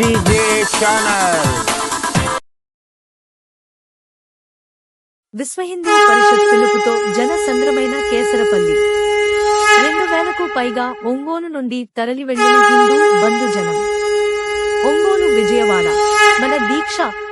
GJ channel విశ్వ హిందూ పరిషత్ పిలుపుతో జన సంద్రమైన కేసరపల్లి. రెండు వేలకు పైగా ఒంగోలు నుండి తరలి వెళ్ళిన హిందూ బంధుజనం. ఒంగోలు విజయవాడ.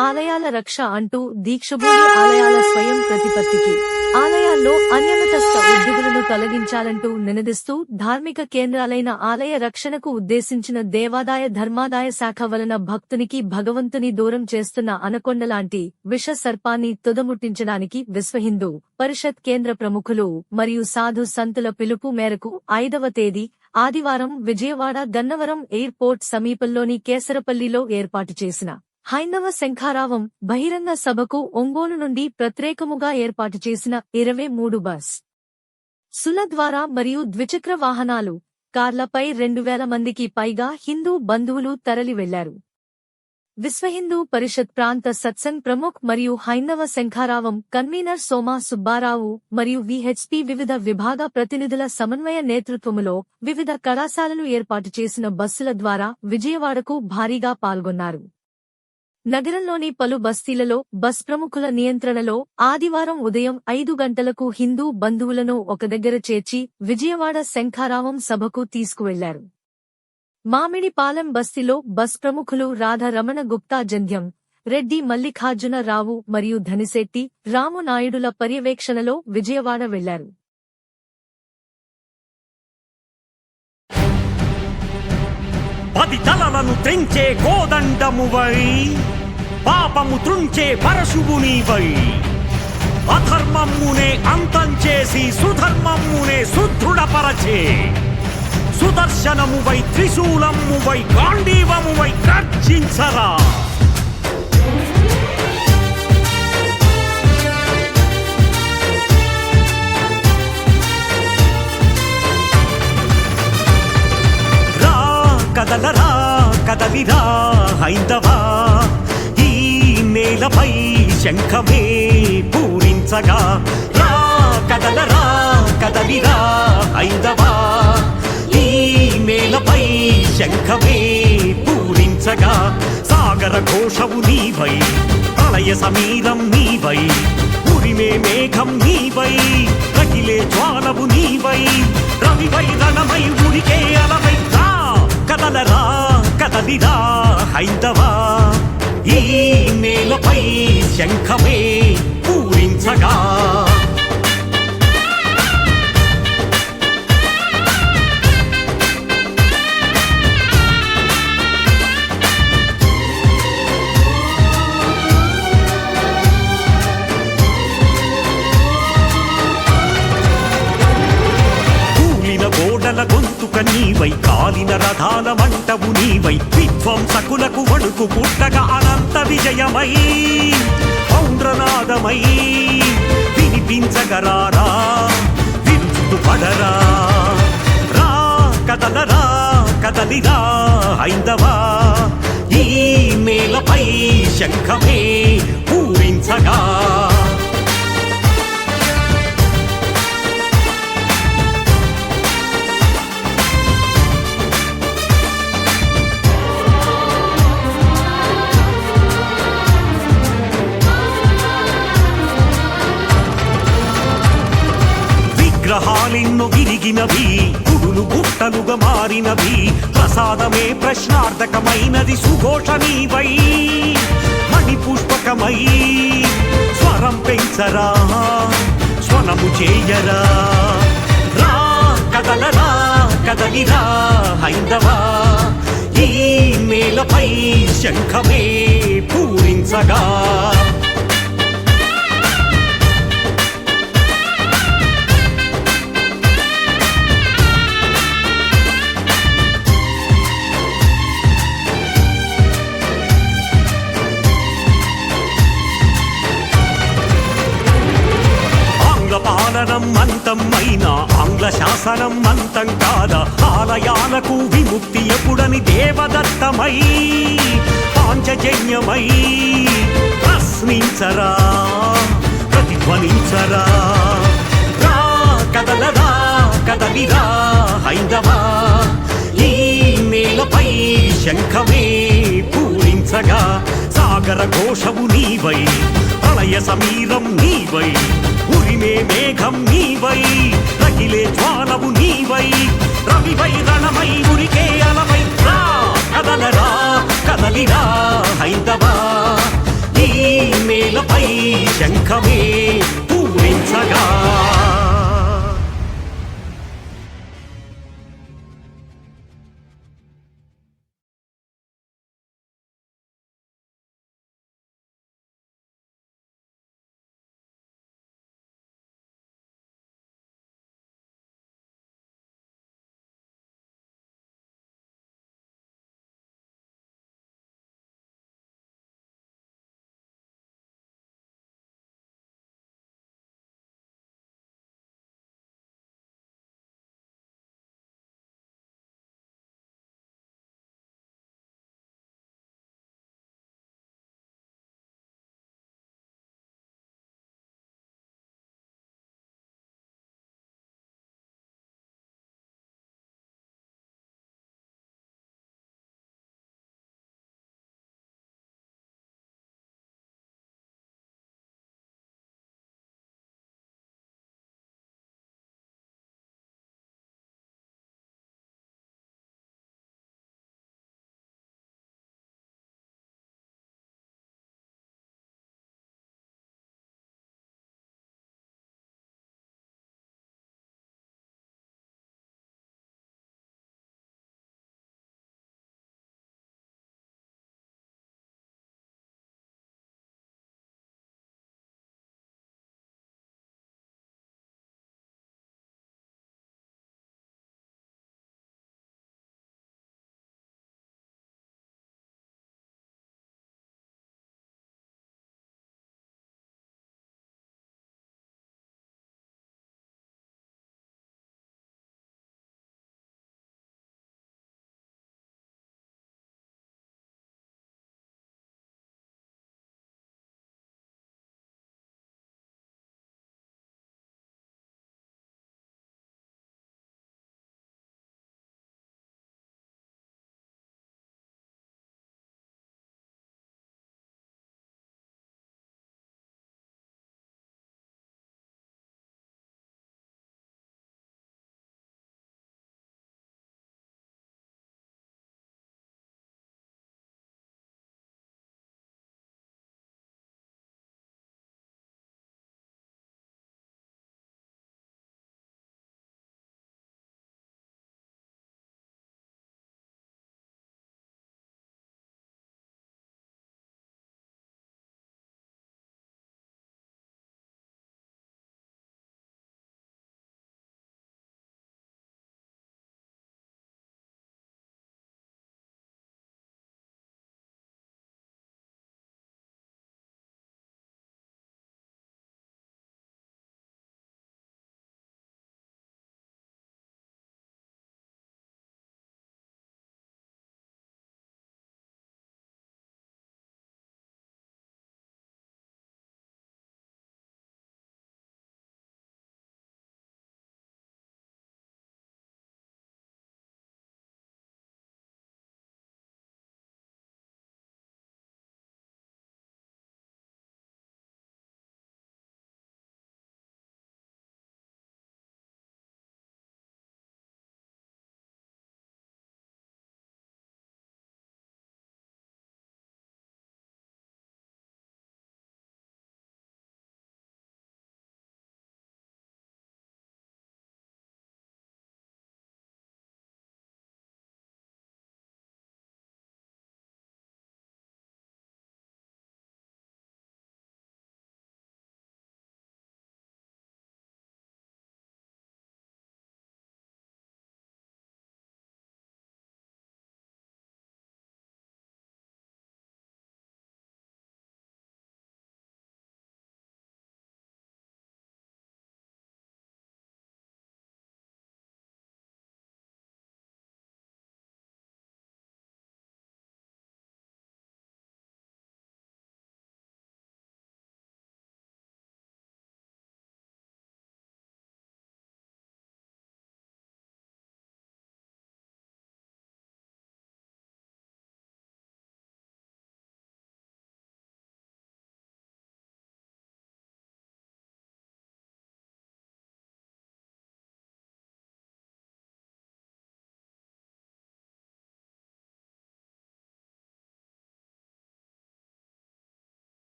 ఆలయాల రక్ష అంటూ దీక్షభూమి ఆలయాల స్వయం ప్రతిపత్తికి ఆలయాల్లో అన్యమతస్థ ఉద్యోగులను తొలగించాలంటూ నినదిస్తూ ధార్మిక కేంద్రాలైన ఆలయ రక్షణకు ఉద్దేశించిన దేవాదాయ ధర్మాదాయ శాఖ వలన భక్తునికి భగవంతుని దూరం చేస్తున్న అనకొండలాంటి విష సర్పాన్ని తుదముట్టించడానికి విశ్వహిందూ పరిషత్ కేంద్ర ప్రముఖులు మరియు సాధు సంతుల పిలుపు మేరకు ఐదవ తేదీ ఆదివారం విజయవాడ గన్నవరం ఎయిర్పోర్ట్ సమీపంలోని కేసరపల్లిలో ఏర్పాటు చేసిన హైందవ శంఖారావం బహిరంగ సభకు ఒంగోలు నుండి ప్రత్యేకముగా ఏర్పాటు చేసిన ఇరవై మూడు బస్. సుల ద్వారా మరియు ద్విచక్ర వాహనాలు కార్లపై రెండు వేల మందికి పైగా హిందూ బంధువులు తరలి వెళ్ళారు. విశ్వ హిందూ పరిషత్ ప్రాంత సత్సంగ్ ప్రముఖ్ మరియు హైందవ శంఖారావం కన్వీనర్ సోమా సుబ్బారావు మరియు విహెచ్పి వివిధ విభాగ ప్రతినిధుల సమన్వయ నేతృత్వములో వివిధ కళాశాలలు ఏర్పాటు చేసిన బస్సుల ద్వారా విజయవాడకు భారీగా పాల్గొన్నారు. నగరంలోని పలు బస్తీలలో బస్ ప్రముఖుల నియంత్రణలో ఆదివారం ఉదయం ఐదు గంటలకు హిందూ బంధువులను ఒక దగ్గర చేర్చి విజయవాడ శంఖారావం సభకు తీసుకువెళ్ళారు. మామిడిపాలెం బస్తీలో బస్ ప్రముఖులు రాధ రమణ గుప్తా జంధ్యం రెడ్డి మల్లికార్జున రావు మరియు ధనిశెట్టి రాము నాయుడుల పర్యవేక్షణలో విజయవాడ వెళ్ళారు. పది తలలను తెంచే కోదండము వై పాపము త్రుంచే పరశువునివై అధర్మమ్మునే అంతం చేసి సుధర్మమ్మునే సుదృఢపరచే సుదర్శనము వై త్రిశూలము వై గాంధీవము వై గర్జించరా. కదలరా కదలిరా హైందవా? ఈ నేలపై శంఖమే పూరించగా రా కదలరా కదలిరా హైందవా? ఈ నేలపై శంఖమే పూరించగా సాగర ఘోషవు నీవై ప్రళయ సమీరం నీవై ఉరిమే మేఘం నీవై రగిలే జ్వాలవు నీవై రవివై రణమై ఉరికే అల కదలిరా హైందవా? ఈ నేలపై శంఖమే పూరించగా. విజయమై పౌండ్రనాదమై వినిపించగరారా విరుచుతు పడరా. రా కదలరా కదలిరా హైందవా ఈ నేలపై శంఖమే పూరించగా. విగ్రహాలెన్నో విరిగినవి గుడులు గుట్టలుగా మారినవి ప్రసాదమే ప్రశ్నార్థకమైనది సుఘోష నీవై. మణిపుష్పకమై స్వరం పెంచరా స్వనము చేయరా. రా కదలరా కదలిరా హైందవా. ఈ నేలపై శంఖమే పూరించగా. పాలనం అంతం అయినా ఆంగ్ల శాసనం అంతం కాదా ఆలయాలకు విముక్తి ఎప్పుడని దేవదత్తమై పాంచజన్యమై ప్రశ్నించరా ప్రతిధ్వనించరా. రా కదలరా కదలిరా హైందవా ఈ నేలపై శంఖమే పూరించగా సాగర ఘోషము నీవై ప్రళయ సమీరం నీవై. ఉరిమే మేఘం నీవై రగిలే జ్వాలవు నీవై. రవివై రణమై ఉరికే అలవై రా కదలరా కదలిరా హైందవా. ఈ నేలపై శంఖమే పూరించగా.